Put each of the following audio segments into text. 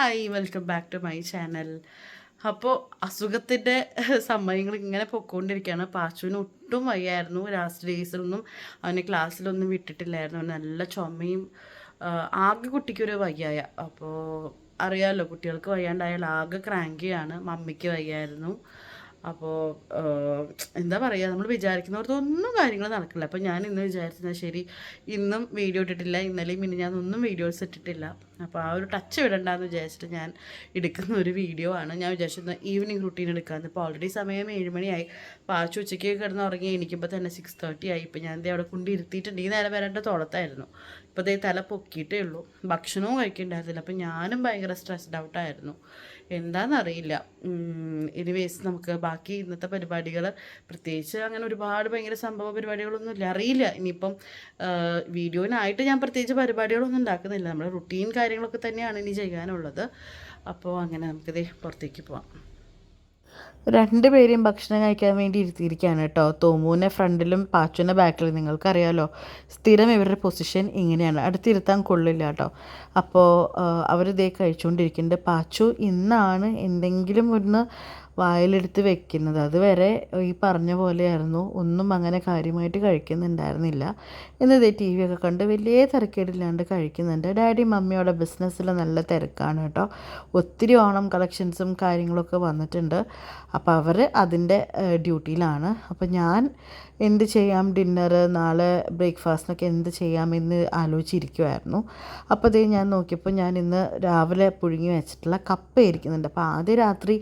Hi welcome back to my channel. അപ്പോൾ അസുഖത്തിന്റെ സമയങ്ങൾ ഇങ്ങനെ പൊയ്ക്കൊണ്ടിരിക്കുകയാണ് പാച്ചുവിന് ഒട്ടും വയ്യായിരുന്നു. ലാസ്റ്റ് ഡേയ്സിലൊന്നും അവനെ ക്ലാസ്സിലൊന്നും വിട്ടിട്ടില്ലായിരുന്നു. നല്ല ചുമയും ആകെ കുട്ടിക്കൊരു വയ്യായ. അപ്പോൾ അറിയാമല്ലോ കുട്ടികൾക്ക് വയ്യാണ്ടായാൽ ആകെ ക്രാങ്കിയാണ് മമ്മിക്ക് വയ്യായിരുന്നു. അപ്പോൾ എന്താ പറയുക നമ്മൾ വിചാരിക്കുന്നവർക്കൊന്നും കാര്യങ്ങൾ നടക്കില്ല. അപ്പോൾ ഞാൻ ഇന്ന് വിചാരിച്ചത് ശരി ഇന്നും വീഡിയോ ഇട്ടിട്ടില്ല ഇന്നലെയും പിന്നെ ഞാൻ ഒന്നും വീഡിയോസ് ഇട്ടിട്ടില്ല. അപ്പോൾ ആ ഒരു ടച്ച് വിടണ്ടെന്ന് വിചാരിച്ചിട്ട് ഞാൻ എടുക്കുന്ന ഒരു വീഡിയോ ആണ്. ഞാൻ വിചാരിച്ചിരുന്നത് ഈവനിങ് റുട്ടീൻ എടുക്കാമെന്ന് ഇപ്പോൾ ഓൾറെഡി സമയം ഏഴ് മണിയായി പാച്ചു ഉച്ചയ്ക്ക് കിടന്ന് ഉറങ്ങി എണീക്കുമ്പോൾ തന്നെ സിക്സ് തേർട്ടി ആയി. ഇപ്പോൾ ഞാൻ ദേ അവിടെ കൊണ്ട് ഇരുത്തിയിട്ടുണ്ട് ഈ നേരം വരേണ്ട തോളത്തായിരുന്നു ഇപ്പോൾ ദേ തല പൊക്കിയിട്ടേ ഉള്ളൂ. ഭക്ഷണവും കഴിക്കണ്ടായിരുന്നില്ല. അപ്പോൾ ഞാനും ഭയങ്കര സ്ട്രെസ്ഡ് ഔട്ടായിരുന്നു എന്താണെന്നറിയില്ല എനിവേസ് നമുക്ക് ബാക്കി ഇന്നത്തെ പരിപാടികൾ പ്രത്യേകിച്ച് അങ്ങനെ ഒരുപാട് ഭയങ്കര സംഭവ പരിപാടികളൊന്നും ഇല്ല അറിയില്ല. ഇനിയിപ്പം വീഡിയോനായിട്ട് ഞാൻ പ്രത്യേകിച്ച് പരിപാടികളൊന്നും ഉണ്ടാക്കുന്നില്ല. നമ്മുടെ റുട്ടീൻ കാര്യങ്ങളൊക്കെ തന്നെയാണ് ഇനി ചെയ്യാനുള്ളത്. അപ്പോൾ അങ്ങനെ നമുക്കിതേ പുറത്തേക്ക് പോവാം. രണ്ടുപേരെയും ഭക്ഷണം കഴിക്കാൻ വേണ്ടി ഇരുത്തിയിരിക്കുകയാണ് കേട്ടോ. തോമുവിനെ ഫ്രണ്ടിലും പാച്ചുവിന്റെ ബാക്കിലും നിങ്ങൾക്കറിയാലോ സ്ഥിരം ഇവരുടെ പൊസിഷൻ ഇങ്ങനെയാണ്. അടുത്തിരുത്താൻ കൊള്ളില്ല കേട്ടോ. അപ്പോൾ അവർ ഇതേ കഴിച്ചുകൊണ്ടിരിക്കുന്നുണ്ട്. പാച്ചു ഇന്നാണ് എന്തെങ്കിലും ഒന്ന് വായിലെടുത്ത് വെക്കുന്നത്. അതുവരെ ഈ പറഞ്ഞ പോലെയായിരുന്നു. ഒന്നും അങ്ങനെ കാര്യമായിട്ട് കഴിക്കുന്നുണ്ടായിരുന്നില്ല. ഇന്ന് ടി വി ഒക്കെ കണ്ട് വലിയ തിരക്കേടില്ലാണ്ട് കഴിക്കുന്നുണ്ട്. ഡാഡി മമ്മിയുടെ ബിസിനസ്സിൽ നല്ല തിരക്കാണ് കേട്ടോ. ഒത്തിരി ഓണം കളക്ഷൻസും കാര്യങ്ങളൊക്കെ വന്നിട്ടുണ്ട്. അപ്പോൾ അവർ അതിന്റെ ഡ്യൂട്ടിയിലാണ്. അപ്പോൾ ഞാൻ എന്ത് ചെയ്യാം? ഡിന്നർ നാളെ ബ്രേക്ക്ഫാസ്റ്റിനൊക്കെ എന്ത് ചെയ്യാമെന്ന് ആലോചിച്ചിരിക്കുമായിരുന്നു അപ്പോൾ അതേ ഞാൻ നോക്കിയപ്പോൾ ഞാൻ ഇന്ന് രാവിലെ പുഴുങ്ങി വെച്ചിട്ടുള്ള കപ്പ ഇരിക്കുന്നുണ്ട്. അപ്പോൾ ആദ്യ രാത്രി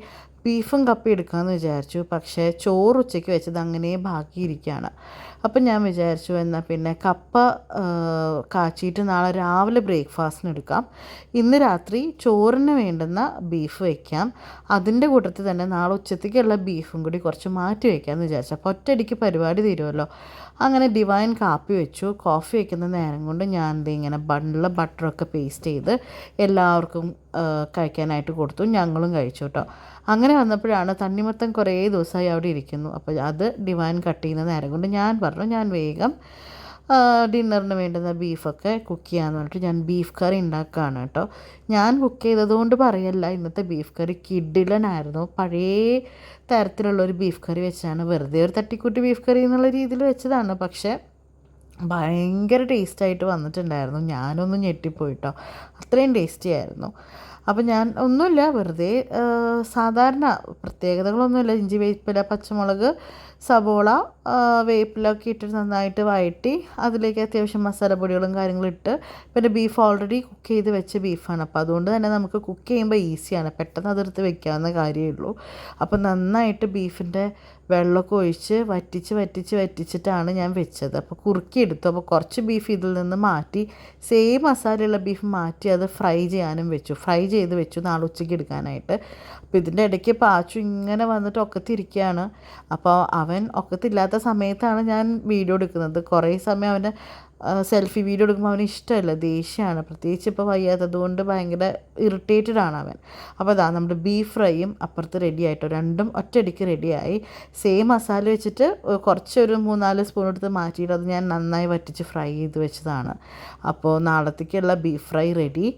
ബീഫും കപ്പി എടുക്കാമെന്ന് വിചാരിച്ചു. പക്ഷേ ചോറ് ഉച്ചയ്ക്ക് വെച്ചത് അങ്ങനെ ബാക്കിയിരിക്കുകയാണ്. അപ്പം ഞാൻ വിചാരിച്ചു എന്നാൽ പിന്നെ കപ്പ കാച്ചിയിട്ട് നാളെ രാവിലെ ബ്രേക്ക്ഫാസ്റ്റിന് എടുക്കാം. ഇന്ന് രാത്രി ചോറിന് വേണ്ടുന്ന ബീഫ് വയ്ക്കാം അതിന്റെ കൂട്ടത്തിൽ തന്നെ നാളെ ഉച്ചത്തേക്കുള്ള ബീഫും കൂടി കുറച്ച് മാറ്റി വയ്ക്കാമെന്ന് വിചാരിച്ചു. അപ്പോൾ ഒറ്റയടിക്ക് പരിപാടി തീരുമല്ലോ. അങ്ങനെ ഡിവൈൻ കാപ്പി വെച്ചു. കോഫി വയ്ക്കുന്ന നേരം കൊണ്ട് ഞാൻ ദേ ഇങ്ങനെ ബണ്ണിൽ ബട്ടറൊക്കെ പേസ്റ്റ് ചെയ്ത് എല്ലാവർക്കും കഴിക്കാനായിട്ട് കൊടുത്തു. ഞങ്ങളും കഴിച്ചു കേട്ടോ. അങ്ങനെ വന്നപ്പോഴാണ് തണ്ണിമത്തം കുറേ ദിവസമായി അവിടെ ഇരിക്കുന്നു. അപ്പോൾ അത് ഡിവൈൻ കട്ട് ചെയ്യുന്ന നേരം കൊണ്ട് ഞാൻ പറഞ്ഞു. ഞാൻ വേഗം ഡിന്നറിന് വേണ്ടുന്ന ബീഫൊക്കെ കുക്ക് ചെയ്യാമെന്ന് പറഞ്ഞിട്ട് ഞാൻ ബീഫ് കറി ഉണ്ടാക്കുകയാണ് കേട്ടോ. ഞാൻ കുക്ക് ചെയ്തതുകൊണ്ട് പറയല്ല ഇന്നത്തെ ബീഫ് കറി കിഡിലനായിരുന്നു പഴയ തരത്തിലുള്ളൊരു ബീഫ് കറി വെച്ചാണ് വെറുതെ ഒരു തട്ടിക്കൂട്ടി ബീഫ് കറി എന്നുള്ള രീതിയിൽ വെച്ചതാണ്. പക്ഷേ ഭയങ്കര ടേസ്റ്റായിട്ട് വന്നിട്ടുണ്ടായിരുന്നു. ഞാനൊന്ന് ഞെട്ടിപ്പോയിട്ടോ. അത്രയും ടേസ്റ്റി ആയിരുന്നു. അപ്പം ഞാൻ ഒന്നുമില്ല വെറുതെ സാധാരണ പ്രത്യേകതകളൊന്നുമില്ല. ഇഞ്ചി വേപ്പില പച്ചമുളക് സബോള വേപ്പിലൊക്കെ ഇട്ടിട്ട് നന്നായിട്ട് വഴറ്റി അതിലേക്ക് അത്യാവശ്യം മസാലപ്പൊടികളും കാര്യങ്ങളും ഇട്ട് പിന്നെ ബീഫ് ഓൾറെഡി കുക്ക് ചെയ്ത് വെച്ച ബീഫാണ് അപ്പോൾ അതുകൊണ്ട് തന്നെ നമുക്ക് കുക്ക് ചെയ്യുമ്പോൾ ഈസിയാണ് പെട്ടെന്ന് അതെടുത്ത് വെക്കാവുന്ന കാര്യമേ ഉള്ളൂ. അപ്പം നന്നായിട്ട് ബീഫിന്റെ വെള്ളമൊക്കെ ഒഴിച്ച് വറ്റിച്ച് വറ്റിച്ച് വറ്റിച്ചിട്ടാണ് ഞാൻ വെച്ചത്. അപ്പോൾ കുറുക്കി എടുത്തു. അപ്പോൾ കുറച്ച് ബീഫ് ഇതിൽ നിന്ന് മാറ്റി സെയിം മസാലയുള്ള ബീഫ് മാറ്റി അത് ഫ്രൈ ചെയ്യാനും വെച്ചു. ഫ്രൈ ചെയ്ത് വെച്ചു നാളെ ഉച്ചയ്ക്ക് എടുക്കാനായിട്ട്. അപ്പോൾ ഇതിന്റെ ഇടയ്ക്ക് പാച്ചു ഇങ്ങനെ വന്നിട്ട് ഒക്കത്തിരിക്കുകയാണ്. അപ്പോൾ അവൻ ഒക്കത്തില്ലാത്ത സമയത്താണ് ഞാൻ വീഡിയോ എടുക്കുന്നത്. കുറേ സമയം അവന്റെ സെൽഫി വീഡിയോ എടുക്കുമ്പോൾ അവന് ഇഷ്ടമല്ല ദേഷ്യമാണ്. പ്രത്യേകിച്ച് ഇപ്പോൾ വയ്യാത്തത് കൊണ്ട് ഭയങ്കര ഇറിറ്റേറ്റഡ് ആണ് അവൻ. അപ്പോൾ അതാ നമ്മുടെ ബീഫ് ഫ്രൈയും അപ്പുറത്ത് റെഡി ആയിട്ടോ? രണ്ടും ഒറ്റയടിക്ക് റെഡിയായി സെയിം മസാല വെച്ചിട്ട് കുറച്ചൊരു മൂന്നാൽ സ്പൂൺ എടുത്ത് മാറ്റിയിട്ട് അത് ഞാൻ നന്നായി വറ്റിച്ച് ഫ്രൈ ചെയ്ത് വെച്ചതാണ്. അപ്പോൾ നാളത്തേക്കുള്ള ബീഫ് ഫ്രൈ റെഡി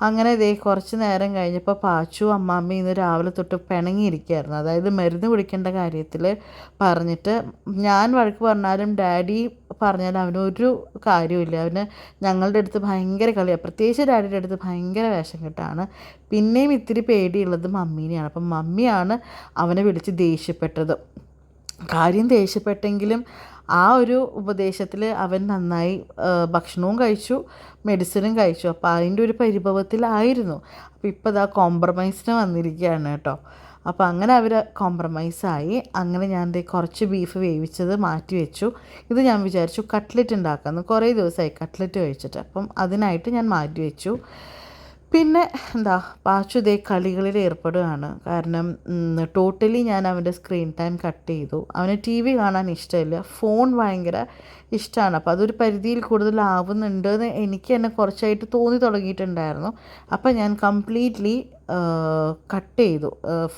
അങ്ങനെ ഇതേ കുറച്ച് നേരം കഴിഞ്ഞപ്പോൾ പാച്ചു അമ്മാമ്മ ഇന്ന് രാവിലെ തൊട്ട് പിണങ്ങിയിരിക്കുകയായിരുന്നു. അതായത് മരുന്ന് കുടിക്കേണ്ട കാര്യത്തിൽ പറഞ്ഞിട്ട് ഞാൻ വഴക്ക് പറഞ്ഞാലും ഡാഡി പറഞ്ഞാലും അവനൊരു കാര്യമില്ല അവന് ഞങ്ങളുടെ അടുത്ത് ഭയങ്കര കളിയാണ് പ്രത്യേകിച്ച് ഡാഡിയുടെ അടുത്ത് ഭയങ്കര വേഷം കെട്ടാണ്. പിന്നെയും ഇത്തിരി പേടിയുള്ളത് മമ്മീനെയാണ്. അപ്പം മമ്മിയാണ് അവനെ വിളിച്ച് ദേഷ്യപ്പെട്ടത്. കാര്യം ദേഷ്യപ്പെട്ടെങ്കിലും ആ ഒരു ഉപദേശത്തിൽ അവൻ നന്നായി ഭക്ഷണവും കഴിച്ചു മെഡിസിനും കഴിച്ചു. അപ്പോൾ അതിന്റെ ഒരു പരിഭവത്തിലായിരുന്നു അപ്പോൾ ഇപ്പോൾ ഇതാ കോംപ്രമൈസിന് വന്നിരിക്കുകയാണ് കേട്ടോ. അപ്പോൾ അങ്ങനെ അവർ കോംപ്രമൈസായി അങ്ങനെ ഞാൻ കുറച്ച് ബീഫ് വേവിച്ചത് മാറ്റി വെച്ചു. ഇത് ഞാൻ വിചാരിച്ചു കട്ട്ലറ്റ് ഉണ്ടാക്കാമെന്ന് കുറേ ദിവസമായി കട്ട്ലറ്റ് കഴിച്ചിട്ട്. അപ്പം അതിനായിട്ട് ഞാൻ മാറ്റി വെച്ചു. പിന്നെ എന്താ പാച്ചു ഇതേ കളികളിൽ ഏർപ്പെടുകയാണ്. കാരണം ടോട്ടലി ഞാൻ അവന്റെ സ്ക്രീൻ ടൈം കട്ട് ചെയ്തു. അവന് ടി വി കാണാൻ ഇഷ്ടമില്ല. ഫോൺ ഭയങ്കര ഇഷ്ടമാണ് അപ്പോൾ അതൊരു പരിധിയിൽ കൂടുതലാവുന്നുണ്ട് എന്ന് എനിക്ക് തന്നെ കുറച്ചായിട്ട് തോന്നി തുടങ്ങിയിട്ടുണ്ടായിരുന്നു. അപ്പോൾ ഞാൻ കംപ്ലീറ്റ്ലി കട്ട് ചെയ്തു.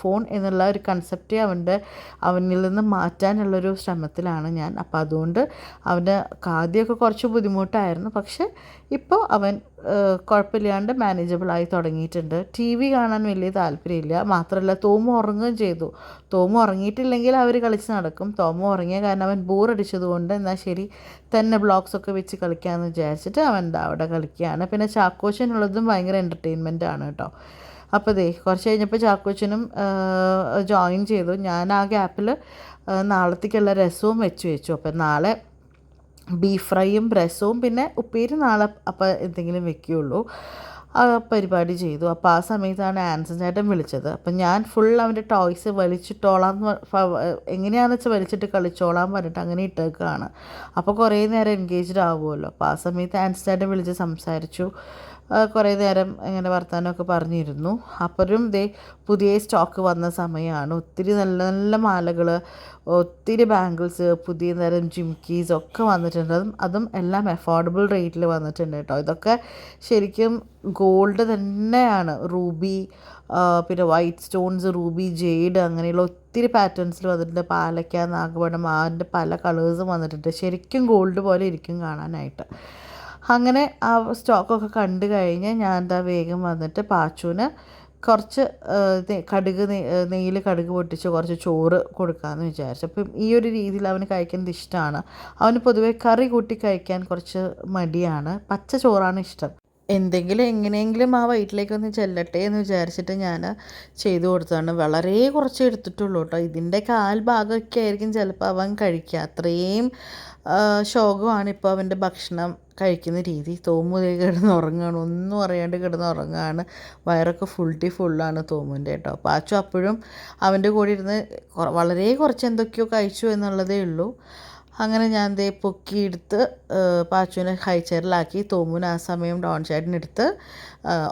ഫോൺ എന്നുള്ള ഒരു കൺസെപ്റ്റ് അവന്റെ അവനിൽ നിന്ന് മാറ്റാനുള്ളൊരു ശ്രമത്തിലാണ് ഞാൻ. അപ്പോൾ അതുകൊണ്ട് അവന് ആദ്യമൊക്കെ കുറച്ച് ബുദ്ധിമുട്ടായിരുന്നു. പക്ഷെ ഇപ്പോൾ അവൻ കുഴപ്പമില്ലാണ്ട് മാനേജബിളായി തുടങ്ങിയിട്ടുണ്ട്. ടി വി കാണാൻ വലിയ താല്പര്യമില്ല. മാത്രമല്ല തോമു ഉറങ്ങുകയും ചെയ്തു. തോമു ഉറങ്ങിയിട്ടില്ലെങ്കിൽ അവർ കളിച്ച് നടക്കും. തോമു ഉറങ്ങിയ കാരണം അവൻ ബോറടിച്ചതുകൊണ്ട് എന്നാൽ ശരി തന്നെ ബ്ലോഗ്സ് ഒക്കെ വെച്ച് കളിക്കാമെന്ന് വിചാരിച്ചിട്ട് അവൻ അവിടെ കളിക്കുകയാണ്. പിന്നെ ചാക്കോച്ചനുള്ളതും ഭയങ്കര എന്റർടൈൻമെന്റ് ആണ് കേട്ടോ. അപ്പോൾ ദേ കുറച്ച് കഴിഞ്ഞപ്പോൾ ചാക്കോച്ചനും ജോയിൻ ചെയ്തു. ഞാൻ ആ ഗ്യാപ്പിൽ നാളത്തേക്കുള്ള രസവും വെച്ച് വെച്ചു. അപ്പം നാളെ ബീഫ് ഫ്രൈയും രസവും പിന്നെ ഉപ്പേരി നാളെ അപ്പോൾ എന്തെങ്കിലും വെക്കുകയുള്ളൂ. പരിപാടി ചെയ്തു. അപ്പോൾ ആ സമയത്താണ് ആൻസൺ ചേട്ടൻ വിളിച്ചത്. അപ്പം ഞാൻ ഫുൾ അവന്റെ ടോയ്സ് വലിച്ചിട്ടോളാം എങ്ങനെയാണെന്ന് വെച്ചാൽ വലിച്ചിട്ട് കളിച്ചോളാം പറഞ്ഞിട്ട് അങ്ങനെ ഇട്ടേക്കാണ്. അപ്പോൾ കുറേ നേരം എൻഗേജ്ഡ് ആവുമല്ലോ അപ്പോൾ ആ സമയത്ത് ആൻസൺ ചേട്ടൻ വിളിച്ച് സംസാരിച്ചു. കുറേ നേരം ഇങ്ങനെ വർത്തമാനമൊക്കെ പറഞ്ഞിരുന്നു. അപ്പോഴും ദേ പുതിയ സ്റ്റോക്ക് വന്ന സമയമാണ്. ഒത്തിരി നല്ല നല്ല മാലകൾ ഒത്തിരി ബാംഗിൾസ് പുതിയ നേരം ജിംകീസ് ഒക്കെ വന്നിട്ടുണ്ട്. അതും അതും എല്ലാം അഫോർഡബിൾ റേറ്റിൽ വന്നിട്ടുണ്ട് കേട്ടോ. ഇതൊക്കെ ശരിക്കും ഗോൾഡ് തന്നെയാണ്. റൂബി പിന്നെ വൈറ്റ് സ്റ്റോൺസ് റൂബി ജെയ്ഡ് അങ്ങനെയുള്ള ഒത്തിരി പാറ്റേൺസിൽ വന്നിട്ടുണ്ട്. പാലക്ക നാഗപടം അതിന്റെ പല കളേഴ്സും വന്നിട്ടുണ്ട്. ശരിക്കും ഗോൾഡ് പോലെ ഇരിക്കും കാണാനായിട്ട്. അങ്ങനെ ആ സ്റ്റോക്കൊക്കെ കണ്ടു കഴിഞ്ഞ് ഞാൻ എന്താ വേഗം വന്നിട്ട് പാച്ചുവിന് കുറച്ച് കടുക് നെയ്യിൽ കടുക് പൊട്ടിച്ച് കുറച്ച് ചോറ് കൊടുക്കാമെന്ന് വിചാരിച്ചു. അപ്പം ഈ ഒരു രീതിയിൽ അവന് കഴിക്കുന്നത് ഇഷ്ടമാണ് അവന് പൊതുവേ കറി കൂട്ടി കഴിക്കാൻ കുറച്ച് മടിയാണ്. പച്ച ചോറാണ് ഇഷ്ടം. എന്തെങ്കിലും എങ്ങനെയെങ്കിലും ആ വയറ്റിലേക്കൊന്ന് ചെല്ലട്ടെ എന്ന് വിചാരിച്ചിട്ട് ഞാൻ ചെയ്തു കൊടുത്തതാണ്. വളരെ കുറച്ച് എടുത്തിട്ടുള്ളൂ കേട്ടോ. ഇതിന്റെ കാൽ ഭാഗമൊക്കെ ആയിരിക്കും ചിലപ്പോൾ അവൻ കഴിക്കുക. അത്രയും ശോകമാണ് ഇപ്പോൾ അവന്റെ ഭക്ഷണം കഴിക്കുന്ന രീതി. തോമുതേ കിടന്ന് ഉറങ്ങുകയാണ്. ഒന്നും അറിയാണ്ട് കിടന്ന് ഉറങ്ങുകയാണ്. വയറൊക്കെ ഫുൾ ടീ ഫുള്ളാണ് തോമുന്റെ കേട്ടോ. പാച്ചു അപ്പോഴും അവന്റെ കൂടെ ഇരുന്ന് വളരെ കുറച്ച് എന്തൊക്കെയോ കഴിച്ചു എന്നുള്ളതേ ഉള്ളൂ. അങ്ങനെ ഞാൻ ദേ പൊക്കിയെടുത്ത് പാച്ചുവിനെ ഹൈ ചെയറിലാക്കി തോമുവിന് ആ സമയം ഡോൺ ചേട്ടനെടുത്ത്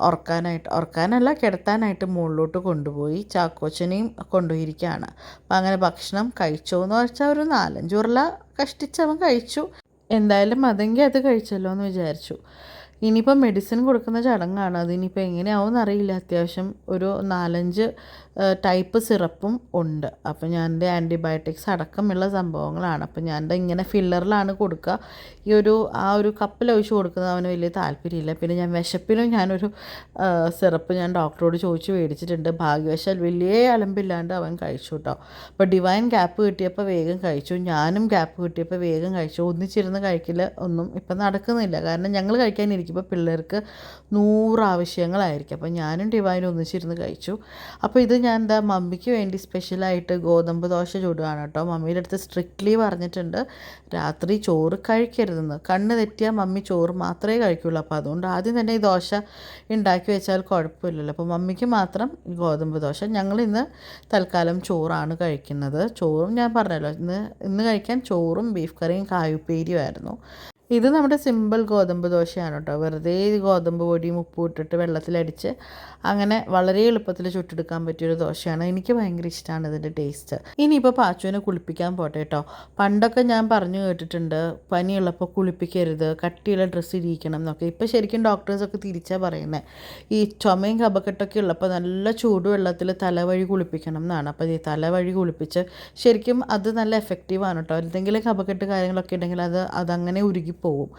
ഉറക്കാനായിട്ട് ഉറക്കാനല്ല കിടത്താനായിട്ട് മുകളിലോട്ട് കൊണ്ടുപോയി ചാക്കോച്ചനെയും കൊണ്ടുപോയിരിക്കുകയാണ്. അപ്പം അങ്ങനെ ഭക്ഷണം കഴിച്ചോ എന്ന് വെച്ചാൽ ഒരു നാലഞ്ച് ഉരുള കഷ്ടിച്ചവൻ കഴിച്ചു. എന്തായാലും അതെങ്കിൽ അത് കഴിച്ചല്ലോ എന്ന് വിചാരിച്ചു. ഇനിയിപ്പോൾ മെഡിസിൻ കൊടുക്കുന്ന ചടങ്ങാണ്. അതിനിപ്പോൾ എങ്ങനെയാവും എന്നറിയില്ല അത്യാവശ്യം ഒരു നാലഞ്ച് ടൈപ്പ് സിറപ്പും ഉണ്ട്. അപ്പോൾ ഞാൻ എന്റെ ആന്റിബയോട്ടിക്സ് അടക്കമുള്ള സംഭവങ്ങളാണ്. അപ്പോൾ ഞാൻ ഇങ്ങനെ ഫില്ലറിലാണ് കൊടുക്കുക. ഈ ഒരു ആ ഒരു കപ്പിൽ ഒഴിച്ച് കൊടുക്കുന്നത് അവന് വലിയ താല്പര്യമില്ല. പിന്നെ ഞാൻ വിശപ്പിനും ഞാനൊരു സിറപ്പ് ഞാൻ ഡോക്ടറോട് ചോദിച്ച് മേടിച്ചിട്ടുണ്ട്. ഭാഗ്യവശാൽ വലിയ അലമ്പില്ലാണ്ട് അവൻ കഴിച്ചു കേട്ടോ. അപ്പോൾ ഡിവൈൻ ഗ്യാപ്പ് കിട്ടിയപ്പോൾ വേഗം കഴിച്ചു. ഞാനും ഗ്യാപ്പ് കിട്ടിയപ്പോൾ വേഗം കഴിച്ചു. ഒന്നിച്ചിരുന്ന് കഴിക്കില്ല ഒന്നും ഇപ്പം നടക്കുന്നില്ല. കാരണം ഞങ്ങൾ കഴിക്കാനിരിക്കുമ്പോൾ പിള്ളേർക്ക് നൂറ് ആവശ്യങ്ങളായിരിക്കും. അപ്പോൾ ഞാനും ഡിവൈനും ഒന്നിച്ചിരുന്ന് കഴിച്ചു. അപ്പോൾ ഇത് ഞാൻ എന്താ മമ്മിക്ക് വേണ്ടി സ്പെഷ്യലായിട്ട് ഗോതമ്പ് ദോശ ചൂടുകയാണ് കേട്ടോ. മമ്മിയുടെ അടുത്ത് സ്ട്രിക്ട്ലി പറഞ്ഞിട്ടുണ്ട് രാത്രി ചോറ് കഴിക്കരുതെന്ന്. കണ്ണ് തെറ്റിയാൽ മമ്മി ചോറ് മാത്രമേ കഴിക്കുള്ളൂ. അപ്പോൾ അതുകൊണ്ട് ആദ്യം തന്നെ ഈ ദോശ ഉണ്ടാക്കി വെച്ചാൽ കുഴപ്പമില്ലല്ലോ. അപ്പോൾ മമ്മിക്ക് മാത്രം ഗോതമ്പ് ദോശ. ഞങ്ങൾ ഇന്ന് തൽക്കാലം ചോറാണ് കഴിക്കുന്നത്. ചോറും ഞാൻ പറഞ്ഞല്ലോ ഇന്ന് ഇന്ന് കഴിക്കാൻ ചോറും ബീഫ് കറിയും കായുപ്പേരിയുമായിരുന്നു ഇത് നമ്മുടെ സിമ്പിൾ ഗോതമ്പ് ദോശയാണ് കേട്ടോ. വെറുതെ ഗോതമ്പ് പൊടിയും ഉപ്പും ഇട്ടിട്ട് വെള്ളത്തിലടിച്ച് അങ്ങനെ വളരെ എളുപ്പത്തിൽ ചുട്ടെടുക്കാൻ പറ്റിയൊരു ദോശയാണ്. എനിക്ക് ഭയങ്കര ഇഷ്ടമാണ് ഇതിന്റെ ടേസ്റ്റ്. ഇനിയിപ്പോൾ പാച്ചുവിനെ കുളിപ്പിക്കാൻ പോട്ടെ കേട്ടോ. പണ്ടൊക്കെ ഞാൻ പറഞ്ഞു കേട്ടിട്ടുണ്ട് പനിയുള്ളപ്പോൾ കുളിപ്പിക്കരുത് കട്ടിയുള്ള ഡ്രസ്സ് ഇരിക്കണം എന്നൊക്കെ. ഇപ്പോൾ ശരിക്കും ഡോക്ടേഴ്സൊക്കെ തിരിച്ചാണ് പറയുന്നത് ഈ ചുമയും കപക്കെട്ടൊക്കെ ഉള്ളപ്പോൾ നല്ല ചൂടുവെള്ളത്തിൽ തലവഴി കുളിപ്പിക്കണം എന്നാണ്. അപ്പോൾ ഈ തലവഴി കുളിപ്പിച്ച് ശരിക്കും അത് നല്ല എഫക്റ്റീവാണ് കേട്ടോ. എന്തെങ്കിലും കപക്കെട്ട് കാര്യങ്ങളൊക്കെ ഉണ്ടെങ്കിൽ അത് അതങ്ങനെ ഉരുകിപ്പോവും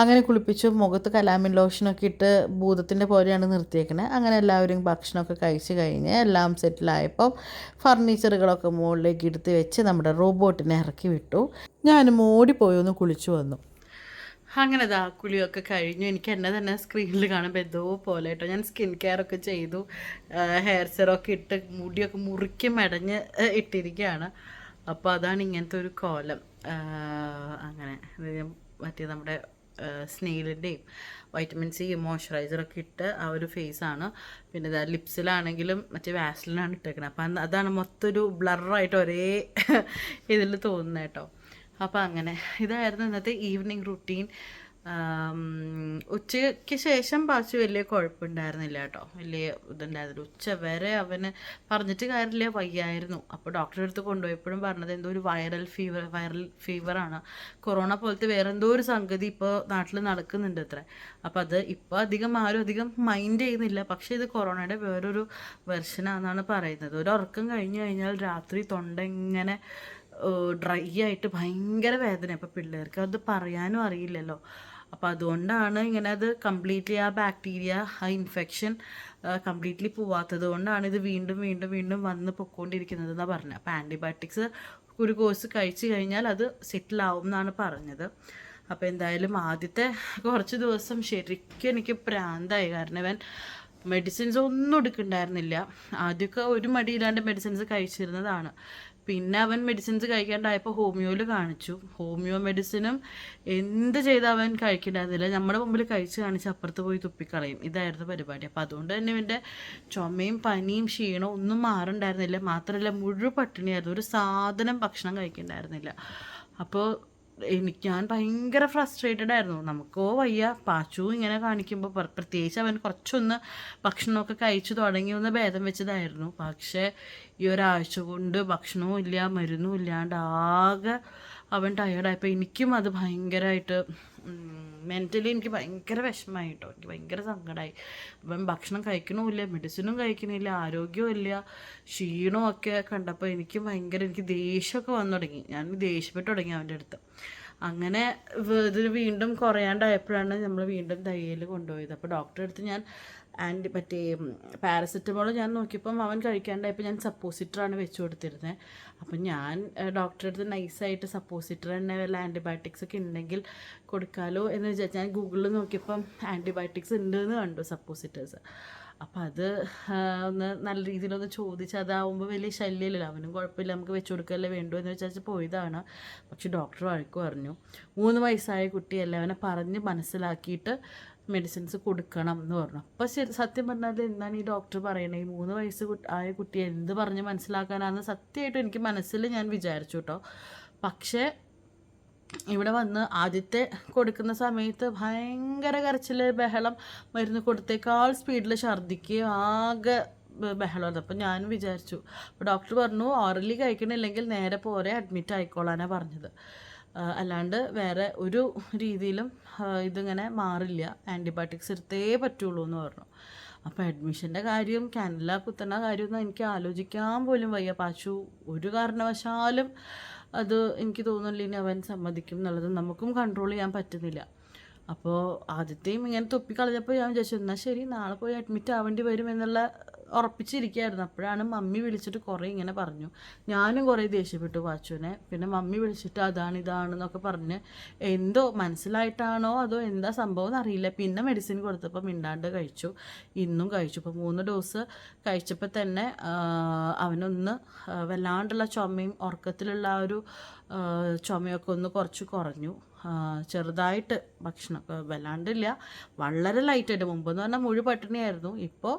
അങ്ങനെ കുളിപ്പിച്ച് മുഖത്ത് കലാമിൻ ലോഷനൊക്കെ ഇട്ട് ഭൂതത്തിന്റെ പോലെയാണ് നിർത്തിയേക്കണേ. അങ്ങനെ എല്ലാവരും ഭക്ഷണമൊക്കെ കഴിച്ച് കഴിഞ്ഞ് എല്ലാം സെറ്റിലായപ്പോൾ ഫർണിച്ചറുകളൊക്കെ മുകളിലേക്ക് എടുത്ത് വെച്ച് നമ്മുടെ റോബോട്ടിനെ ഇറക്കി വിട്ടു. ഞാനും ഓടിപ്പോയി ഒന്ന് കുളിച്ചു വന്നു. അങ്ങനെ ദാ കുളിയൊക്കെ കഴിഞ്ഞു. എനിക്ക് എന്നെ തന്നെ സ്ക്രീനിൽ കാണുമ്പോൾ എന്തോ പോലെ കേട്ടോ. ഞാൻ സ്കിൻ കെയർ ഒക്കെ ചെയ്തു. ഹെയർ സെറൊക്കെ ഇട്ട് മുടിയൊക്കെ മുറുക്കി മെടഞ്ഞ് ഇട്ടിരിക്കുകയാണ്. അപ്പോൾ അതാണ് ഇങ്ങനത്തെ ഒരു കോലം. അങ്ങനെ. മറ്റേ നമ്മുടെ സ്നെയിലിന്റെയും വൈറ്റമിൻ സി മോയ്സ്ചറൈസറൊക്കെ ഇട്ട് ആ ഒരു ഫേസാണ് പിന്നെ ഇതാ ലിപ്സിലാണെങ്കിലും മറ്റേ വാസ്ലിനാണ് ഇട്ടേക്കുന്നത് അപ്പം അതാണ് മൊത്തം ഒരു ബ്ലറായിട്ട് ഒരേ ഇതിൽ തോന്നുന്നത് കേട്ടോ അപ്പോൾ അങ്ങനെ. ഇതായിരുന്നു ഇന്നത്തെ ഈവനിങ് റുട്ടീൻ ഉച്ചയ്ക്ക് ശേഷം പാച്ചു വലിയ കുഴപ്പമുണ്ടായിരുന്നില്ല കേട്ടോ. വലിയ ഇതുണ്ടായിരുന്നില്ല. ഉച്ച വരെ അവന് പറഞ്ഞിട്ട് കാര്യമില്ല വയ്യായിരുന്നു. അപ്പോൾ ഡോക്ടറെ അടുത്ത് കൊണ്ടുപോയപ്പോഴും പറഞ്ഞത് എന്തോ ഒരു വൈറൽ ഫീവർ വൈറൽ ഫീവറാണ് കൊറോണ പോലത്തെ വേറെ എന്തോ ഒരു സംഗതി ഇപ്പോൾ നാട്ടിൽ നടക്കുന്നുണ്ട് അത്ര. അപ്പോൾ അത് ഇപ്പോൾ അധികം ആരും അധികം മൈൻഡ് ചെയ്യുന്നില്ല. പക്ഷേ ഇത് കൊറോണയുടെ വേറൊരു വെർഷനാണെന്നാണ് പറയുന്നത്. ഒരു ഉറക്കം കഴിഞ്ഞു കഴിഞ്ഞാൽ രാത്രി തൊണ്ട ഇങ്ങനെ ഡ്രൈ ആയിട്ട് ഭയങ്കര വേദന അപ്പോൾ പിള്ളേർക്ക് അത് പറയാനും അറിയില്ലല്ലോ. അപ്പോൾ അതുകൊണ്ടാണ് ഇങ്ങനെ അത് കംപ്ലീറ്റ്ലി ആ ബാക്ടീരിയ ആ ഇൻഫെക്ഷൻ കംപ്ലീറ്റ്ലി പോവാത്തത് കൊണ്ടാണ് ഇത് വീണ്ടും വീണ്ടും വീണ്ടും വന്ന് പൊക്കോണ്ടിരിക്കുന്നത് എന്നാണ് പറഞ്ഞത് അപ്പോൾ ആന്റിബയോട്ടിക്സ് ഒരു കോഴ്സ് കഴിച്ചു കഴിഞ്ഞാൽ അത് സെറ്റിൽ ആവും എന്നാണ് പറഞ്ഞത്. അപ്പോൾ എന്തായാലും ആദ്യത്തെ കുറച്ച് ദിവസം ശരിക്കും എനിക്ക് പ്രാന്തായി. കാരണം ഇവൻ മെഡിസിൻസ് ഒന്നും എടുക്കണ്ടായിരുന്നില്ല. ആദ്യമൊക്കെ ഒരു മടിയില്ലാണ്ട് മെഡിസിൻസ് കഴിച്ചിരുന്നതാണ്. പിന്നെ അവൻ മെഡിസിൻസ് കഴിക്കാണ്ടായപ്പോൾ ഹോമിയോയിൽ കാണിച്ചു. ഹോമിയോ മെഡിസിനും എന്ത് ചെയ്ത് അവൻ കഴിക്കണ്ടായിരുന്നില്ല. നമ്മുടെ മുമ്പിൽ കഴിച്ച് കാണിച്ച് അപ്പുറത്ത് പോയി തുപ്പിക്കളയും. ഇതായിരുന്നു പരിപാടി. അപ്പോൾ അതുകൊണ്ട് തന്നെ ഇവന്റെ ചുമയും പനിയും ക്ഷീണവും ഒന്നും മാറുണ്ടായിരുന്നില്ല. മാത്രമല്ല മുഴുവൻ പട്ടിണിയായിരുന്നു. ഒരു സാധനം ഭക്ഷണം കഴിക്കണ്ടായിരുന്നില്ല. അപ്പോൾ എനിക്ക് ഞാൻ ഭയങ്കര ഫ്രസ്ട്രേറ്റഡ് ആയിരുന്നു. നമുക്കോ വയ്യ. പാച്ചു ഇങ്ങനെ കാണിക്കുമ്പോൾ പ്ര- പ്രത്യേകിച്ച് അവൻ കുറച്ചൊന്ന് ഭക്ഷണമൊക്കെ കഴിച്ചു തുടങ്ങി ഒന്ന് ഭേദം വെച്ചതായിരുന്നു. പക്ഷേ ഈ ഒരാഴ്ച കൊണ്ട് ഭക്ഷണവും ഇല്ല മരുന്നും ഇല്ലാണ്ട് ആകെ അവൻ ടയേർഡായപ്പോൾ എനിക്കും അത് ഭയങ്കരമായിട്ട് മെന്റലി എനിക്ക് ഭയങ്കര വിഷമമായി കേട്ടോ എനിക്ക് ഭയങ്കര സങ്കടമായി അപ്പം ഭക്ഷണം കഴിക്കണമില്ല മെഡിസിനും കഴിക്കണില്ല ആരോഗ്യവും ഇല്ല. കണ്ടപ്പോൾ എനിക്ക് ഭയങ്കര എനിക്ക് ദേഷ്യമൊക്കെ വന്നു തുടങ്ങി. ഞാൻ ദേഷ്യപ്പെട്ട് തുടങ്ങി അവന്റെ അടുത്ത്. അങ്ങനെ ഇത് വീണ്ടും കുറയാണ്ടായപ്പോഴാണ് നമ്മൾ വീണ്ടും തയ്യൽ കൊണ്ടുപോയത്. അപ്പോൾ ഡോക്ടറെ അടുത്ത് ഞാൻ ആന്റി മറ്റേ പാരസെറ്റമോൾ ഞാൻ നോക്കിയപ്പം അവൻ കഴിക്കാണ്ടായപ്പോൾ ഞാൻ സപ്പോസിറ്ററാണ് വെച്ച് കൊടുത്തിരുന്നത് അപ്പം ഞാൻ ഡോക്ടറെ അടുത്ത് നൈസായിട്ട് സപ്പോസിറ്റർ തന്നെ വല്ല ആന്റിബയോട്ടിക്സ് ഒക്കെ ഉണ്ടെങ്കിൽ കൊടുക്കാമല്ലോ എന്ന് വിചാരിച്ചു ഞാൻ ഗൂഗിളിൽ നോക്കിയപ്പം ആന്റിബയോട്ടിക്സ് ഉണ്ട് എന്ന് കണ്ടു സപ്പോസിറ്റേഴ്സ്. അപ്പം അത് ഒന്ന് നല്ല രീതിയിലൊന്ന് ചോദിച്ച് അതാവുമ്പോൾ വലിയ ശല്യമില്ലല്ലോ അവനും കുഴപ്പമില്ല നമുക്ക് വെച്ച് കൊടുക്കല്ലേ വേണ്ടു എന്ന് വിചാരിച്ച് പോയതാണ്. പക്ഷെ ഡോക്ടർ വഴക്ക് പറഞ്ഞു. മൂന്ന് വയസ്സായ കുട്ടിയല്ലേ അവനെ പറഞ്ഞ് മനസ്സിലാക്കിയിട്ട് മെഡിസിൻസ് കൊടുക്കണം എന്ന് പറഞ്ഞു. അപ്പോൾ ശരി സത്യം പറഞ്ഞാൽ എന്താണ് ഈ ഡോക്ടർ പറയണത് ഈ മൂന്ന് വയസ്സ് ആയ കുട്ടി എന്ത് പറഞ്ഞ് മനസ്സിലാക്കാനാണെന്ന് സത്യമായിട്ടും എനിക്ക് മനസ്സിൽ ഞാൻ വിചാരിച്ചു കേട്ടോ പക്ഷേ ഇവിടെ വന്ന് ആദ്യത്തെ കൊടുക്കുന്ന സമയത്ത് ഭയങ്കര കരച്ചിൽ ബഹളം മരുന്ന് കൊടുത്തേക്കാൾ സ്പീഡിൽ ഛർദ്ദിക്കുകയും ആകെ ബഹളം അപ്പം ഞാൻ വിചാരിച്ചു. അപ്പോൾ ഡോക്ടർ പറഞ്ഞു ഓറലി കഴിക്കണില്ലെങ്കിൽ നേരെ പോരെ അഡ്മിറ്റ് ആയിക്കോളാനാണ് പറഞ്ഞത്. അല്ലാണ്ട് വേറെ ഒരു രീതിയിലും ഇതിങ്ങനെ മാറില്ല. ആന്റിബയോട്ടിക്സ് എടുത്തേ പറ്റുള്ളൂ എന്ന് പറഞ്ഞു. അപ്പോൾ അഡ്മിഷന്റെ കാര്യവും കാനല കുത്തണ കാര്യമൊന്നും എനിക്ക് ആലോചിക്കാൻ പോലും വയ്യ. പാച്ചു ഒരു കാരണവശാലും അത് എനിക്ക് തോന്നുന്നില്ല ഇനി അവൻ സമ്മതിക്കും എന്നുള്ളത് നമുക്കും കൺട്രോൾ ചെയ്യാൻ പറ്റുന്നില്ല. അപ്പോൾ ആദ്യത്തെയും ഇങ്ങനെ തൊപ്പിക്കളഞ്ഞപ്പോൾ ഞാൻ വിചാരിച്ചു എന്നാൽ ശരി നാളെ പോയി അഡ്മിറ്റ് ആവേണ്ടി വരും എന്നുള്ള ഉറപ്പിച്ചിരിക്കുകയായിരുന്നു. അപ്പോഴാണ് മമ്മി വിളിച്ചിട്ട് കുറേ ഇങ്ങനെ പറഞ്ഞു. ഞാനും കുറേ ദേഷ്യപ്പെട്ടു വാച്ചുവിനെ. പിന്നെ മമ്മി വിളിച്ചിട്ട് അതാണ് ഇതാണ് എന്നൊക്കെ പറഞ്ഞ് എന്തോ മനസ്സിലായിട്ടാണോ അതോ എന്താ സംഭവം എന്നറിയില്ല. പിന്നെ മെഡിസിൻ കൊടുത്തപ്പോൾ മിണ്ടാണ്ട് കഴിച്ചു. ഇന്നും കഴിച്ചു. ഇപ്പോൾ മൂന്ന് ഡോസ് കഴിച്ചപ്പോൾ തന്നെ അവനൊന്ന് വല്ലാണ്ടുള്ള ചുമയും ഉറക്കത്തിലുള്ള ആ ഒരു ചുമയൊക്കെ ഒന്ന് കുറച്ച് കുറഞ്ഞു. ചെറുതായിട്ട് ഭക്ഷണം വല്ലാണ്ടില്ല. വളരെ ലൈറ്റായിട്ട് മുമ്പെന്ന് പറഞ്ഞാൽ മുഴു പട്ടിണിയായിരുന്നു. ഇപ്പോൾ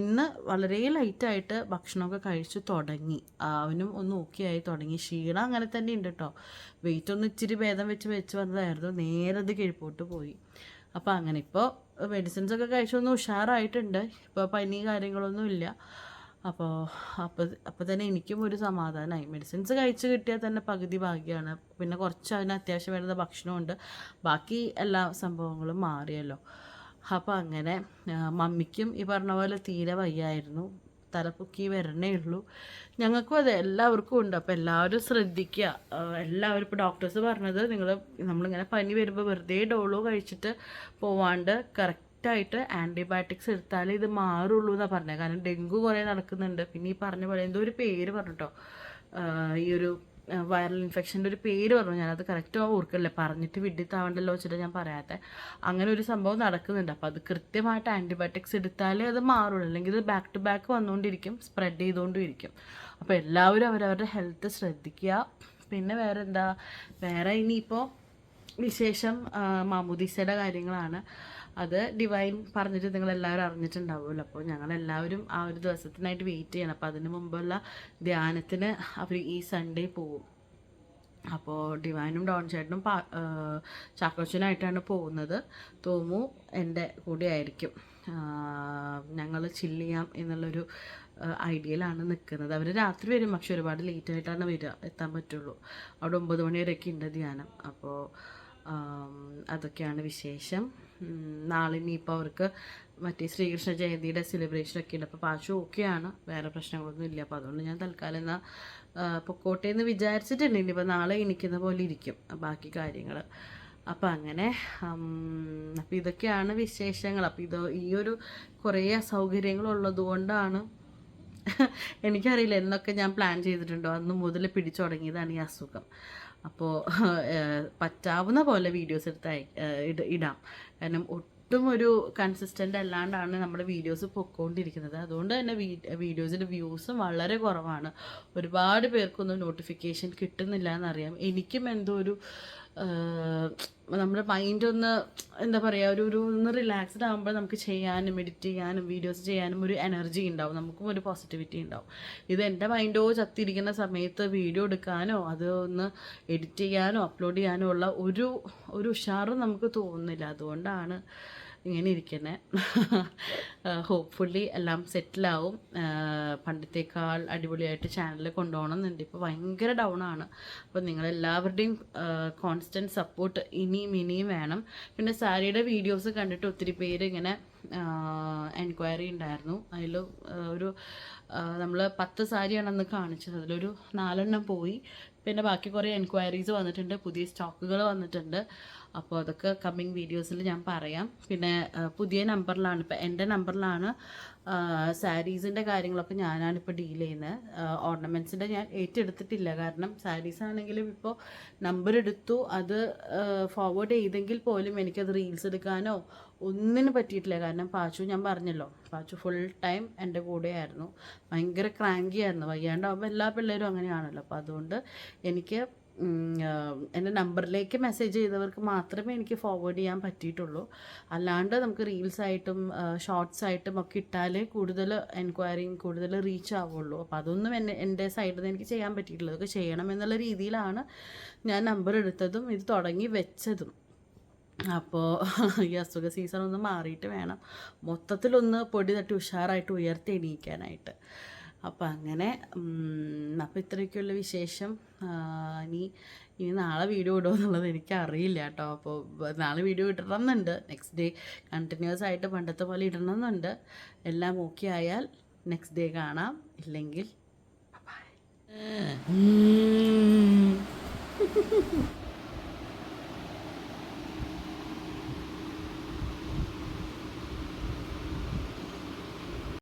ഇന്ന് വളരെ ലൈറ്റായിട്ട് ഭക്ഷണമൊക്കെ കഴിച്ചു തുടങ്ങി. അവനും ഒന്ന് ഓക്കെ ആയി തുടങ്ങി. ക്ഷീണം അങ്ങനെ തന്നെ ഉണ്ട് കേട്ടോ വെയിറ്റ് ഒന്ന് ഇച്ചിരി ഭേദം വെച്ച് വെച്ച് വന്നതായിരുന്നു. നേരെ അത് കിഴിപ്പോട്ട് പോയി. അപ്പോൾ അങ്ങനെ ഇപ്പോൾ മെഡിസിൻസ് ഒക്കെ കഴിച്ചൊന്ന് ഉഷാറായിട്ടുണ്ട്. ഇപ്പോൾ പനി കാര്യങ്ങളൊന്നും ഇല്ല. അപ്പോൾ അപ്പോൾ അപ്പോൾ തന്നെ എനിക്കും ഒരു സമാധാനമായി മെഡിസിൻസ് കഴിച്ച് കിട്ടിയാൽ തന്നെ പകുതി ഭാഗ്യമാണ് പിന്നെ കുറച്ച് അതിന് അത്യാവശ്യം വരുന്ന ഭക്ഷണമുണ്ട്. ബാക്കി എല്ലാ സംഭവങ്ങളും മാറിയല്ലോ. അപ്പോൾ അങ്ങനെ മമ്മിക്കും ഈ പറഞ്ഞ പോലെ തീരെ വയ്യായിരുന്നു. തലപ്പൊക്കി വരണേ ഉള്ളൂ. ഞങ്ങൾക്കും അതെ എല്ലാവർക്കും ഉണ്ട്. അപ്പോൾ എല്ലാവരും ശ്രദ്ധിക്കുക എല്ലാവരും ഇപ്പോൾ ഡോക്ടേഴ്സ് പറഞ്ഞത് നിങ്ങൾ നമ്മളിങ്ങനെ പനി വരുമ്പോൾ വെറുതെ ഡോളോ കഴിച്ചിട്ട് പോവാണ്ട് കറക്റ്റായിട്ട് ആന്റിബയോട്ടിക്സ് എടുത്താലേ ഇത് മാറുള്ളൂ എന്നാണ് പറഞ്ഞത് കാരണം ഡെങ്കു കുറേ നടക്കുന്നുണ്ട്. പിന്നെ ഈ പറഞ്ഞ പോലെ എന്തോ ഒരു പേര് പറഞ്ഞിട്ടോ ഈ ഒരു വൈറൽ ഇൻഫെക്ഷന്റെ ഒരു പേര് പറഞ്ഞു. ഞാനത് കറക്റ്റ് ഓർക്കില്ല. പറഞ്ഞിട്ട് വിഡിത്താവണ്ടല്ലോ വെച്ചിട്ട് ഞാൻ പറയാത്തെ. അങ്ങനെ ഒരു സംഭവം നടക്കുന്നുണ്ട്. അപ്പോൾ അത് കൃത്യമായിട്ട് ആന്റിബയോട്ടിക്സ് എടുത്താലേ അത് മാറുള്ളൂ. അല്ലെങ്കിൽ ഇത് ബാക്ക് ടു ബാക്ക് വന്നുകൊണ്ടിരിക്കും സ്പ്രെഡ് ചെയ്തുകൊണ്ടും ഇരിക്കും അപ്പോൾ എല്ലാവരും അവരവരുടെ ഹെൽത്ത് ശ്രദ്ധിക്കുക പിന്നെ വേറെ എന്താ വേറെ ഇനിയിപ്പോൾ വിശേഷം മാമുദീസയുടെ കാര്യങ്ങളാണ്. അത് ഡിവൈൻ പറഞ്ഞിട്ട് നിങ്ങൾ എല്ലാവരും അറിഞ്ഞിട്ടുണ്ടാവുമല്ലോ. അപ്പോൾ ഞങ്ങളെല്ലാവരും ആ ഒരു ദിവസത്തിനായിട്ട് വെയിറ്റ് ചെയ്യണം. അപ്പോൾ അതിന് മുമ്പുള്ള ധ്യാനത്തിന് അവർ ഈ സൺഡേ പോവും അപ്പോൾ ഡിവൈനും ഡോൺ ചേട്ടനും പാ ചാക്കോച്ചനായിട്ടാണ് പോകുന്നത്. തോമു എന്റെ കൂടെ ആയിരിക്കും. ഞങ്ങൾ ചില്ല് ചെയ്യാം എന്നുള്ളൊരു ഐഡിയയിലാണ് നിൽക്കുന്നത് അവർ രാത്രി വരും പക്ഷെ ഒരുപാട് ലേറ്റ് ആയിട്ടാണ് വരിക എത്താൻ പറ്റുള്ളൂ. അവിടെ ഒമ്പത് മണി വരെയൊക്കെ ഉണ്ട് ധ്യാനം. അപ്പോൾ അതൊക്കെയാണ് വിശേഷം. നാളെ ഇനിയിപ്പോൾ അവർക്ക് മറ്റേ ശ്രീകൃഷ്ണ ജയന്തിയുടെ സെലിബ്രേഷനൊക്കെ ഉണ്ട്. അപ്പോൾ പാശു ഓക്കെയാണ് വേറെ പ്രശ്നങ്ങളൊന്നും ഇല്ല. അപ്പോൾ അതുകൊണ്ട് ഞാൻ തൽക്കാലം എന്നാൽ പൊക്കോട്ടെ എന്ന് വിചാരിച്ചിട്ടുണ്ട്. ഇനിയിപ്പോൾ നാളെ എണിക്കുന്ന പോലെ ഇരിക്കും. ബാക്കി കാര്യങ്ങൾ അപ്പം അങ്ങനെ അപ്പം ഇതൊക്കെയാണ് വിശേഷങ്ങൾ. അപ്പം ഇത് ഈ ഒരു കുറേ അസൗകര്യങ്ങളുള്ളത് കൊണ്ടാണ് എനിക്കറിയില്ല എന്നൊക്കെ ഞാൻ പ്ലാൻ ചെയ്തിട്ടുണ്ടോ? അന്ന് മുതൽ പിടിച്ചു തുടങ്ങിയതാണ് ഈ അസുഖം. അപ്പോൾ പറ്റാവുന്ന പോലെ വീഡിയോസ് എടുത്ത് ഇട- കാരണം ഒട്ടും ഒരു കൺസിസ്റ്റന്റ് അല്ലാണ്ടാണ് നമ്മുടെ വീഡിയോസ് പൊക്കോണ്ടിരിക്കുന്നത്. അതുകൊണ്ട് തന്നെ വീഡിയോസിന്റെ വ്യൂസും വളരെ കുറവാണ്. ഒരുപാട് പേർക്കൊന്നും നോട്ടിഫിക്കേഷൻ കിട്ടുന്നില്ല എന്നറിയാം എനിക്കും എന്തോ ഒരു നമ്മുടെ മൈൻഡ് ഒന്ന് എന്താ പറയുക ഒരു ഒരു ഒന്ന് റിലാക്സ്ഡ് ആകുമ്പോൾ നമുക്ക് ചെയ്യാനും എഡിറ്റ് ചെയ്യാനും വീഡിയോസ് ചെയ്യാനും ഒരു എനർജി ഉണ്ടാവും നമുക്കും ഒരു പോസിറ്റിവിറ്റി ഉണ്ടാവും ഇത് എന്റെ മൈൻഡോ ചത്തിരിക്കുന്ന സമയത്ത് വീഡിയോ എടുക്കാനോ അത് ഒന്ന് എഡിറ്റ് ചെയ്യാനോ അപ്ലോഡ് ചെയ്യാനോ ഉള്ള ഒരു ഒരു ഉഷാറും നമുക്ക് തോന്നുന്നില്ല. അതുകൊണ്ടാണ് ഇങ്ങനെ ഇരിക്കുന്നത് ഹോപ്പ്ഫുള്ളി എല്ലാം സെറ്റിലാവും പണ്ടത്തേക്കാൾ അടിപൊളിയായിട്ട് ചാനൽ കൊണ്ടുപോകണം എന്നുണ്ട്. ഇപ്പോൾ ഭയങ്കര ഡൗൺ ആണ്. അപ്പോൾ നിങ്ങളെല്ലാവരുടെയും കോൺസ്റ്റന്റ് സപ്പോർട്ട് ഇനിയും ഇനിയും വേണം. പിന്നെ സാരിയുടെ വീഡിയോസ് കണ്ടിട്ട് ഒത്തിരി പേര് ഇങ്ങനെ എൻക്വയറി ഉണ്ടായിരുന്നു. അതിൽ ഒരു നമ്മൾ പത്ത് സാരിയാണ് അന്ന് കാണിച്ചത്. അതിലൊരു നാലെണ്ണം പോയി. പിന്നെ ബാക്കി കുറേ എൻക്വയറീസ് വന്നിട്ടുണ്ട്. പുതിയ സ്റ്റോക്കുകൾ വന്നിട്ടുണ്ട്. അപ്പോൾ അതൊക്കെ കമ്മിങ് വീഡിയോസിൽ ഞാൻ പറയാം. പിന്നെ പുതിയ നമ്പറിലാണ് ഇപ്പം എന്റെ നമ്പറിലാണ് സാരീസിന്റെ കാര്യങ്ങളൊക്കെ ഞാനാണ് ഇപ്പോൾ ഡീൽ ചെയ്യുന്നത് ഓർണമെന്റ്സിന്റെ ഞാൻ ഏറ്റെടുത്തിട്ടില്ല. കാരണം സാരീസ് ആണെങ്കിലും ഇപ്പോൾ നമ്പർ എടുത്തു. അത് ഫോർവേഡ് ചെയ്തെങ്കിൽ പോലും എനിക്കത് റീൽസ് എടുക്കാനോ ഒന്നിനും പറ്റിയിട്ടില്ല. കാരണം പാച്ചു ഞാൻ പറഞ്ഞല്ലോ പാച്ചു ഫുൾ ടൈം എന്റെ കൂടെയായിരുന്നു. ഭയങ്കര ക്രാങ്കി ആയിരുന്നു. വയ്യാണ്ടാവുമ്പോൾ എല്ലാ പിള്ളേരും അങ്ങനെയാണല്ലോ. അപ്പോൾ അതുകൊണ്ട് എനിക്ക് എന്റെ നമ്പറിലേക്ക് മെസ്സേജ് ചെയ്തവർക്ക് മാത്രമേ എനിക്ക് ഫോർവേഡ് ചെയ്യാൻ പറ്റിയിട്ടുള്ളൂ. അല്ലാണ്ട് നമുക്ക് റീൽസ് ആയിട്ടും ഷോർട്സ് ആയിട്ടും ഒക്കെ ഇട്ടാലേ കൂടുതൽ എൻക്വയറിയും കൂടുതൽ റീച്ച് ആവുള്ളൂ. അപ്പോൾ അതൊന്നും എന്നെ എന്റെ സൈഡിൽ നിന്ന് എനിക്ക് ചെയ്യാൻ പറ്റിയിട്ടില്ല. അതൊക്കെ ചെയ്യണം എന്നുള്ള രീതിയിലാണ് ഞാൻ നമ്പർ എടുത്തതും ഇത് തുടങ്ങി വെച്ചതും. അപ്പോൾ ഈ അസുഖ സീസൺ ഒന്ന് മാറിയിട്ട് വേണം. മൊത്തത്തിലൊന്ന് പൊടി തട്ടി ഉഷാറായിട്ട് ഉയർത്തി എണീക്കാനായിട്ട്. അപ്പോൾ അങ്ങനെ അപ്പം ഇത്രയൊക്കെയുള്ള വിശേഷം. ഇനി ഇനി നാളെ വീഡിയോ ഇടുമോ എന്നുള്ളത് എനിക്ക് അറിയില്ല കേട്ടോ. അപ്പോൾ നാളെ വീഡിയോ ഇടണമെന്നുണ്ട്. നെക്സ്റ്റ് ഡേ കണ്ടിന്യൂസ് ആയിട്ട് പണ്ടത്തെ പോലെ ഇടണമെന്നുണ്ട്. എല്ലാം ഓക്കെ ആയാൽ നെക്സ്റ്റ് ഡേ കാണാം. ഇല്ലെങ്കിൽ ബൈ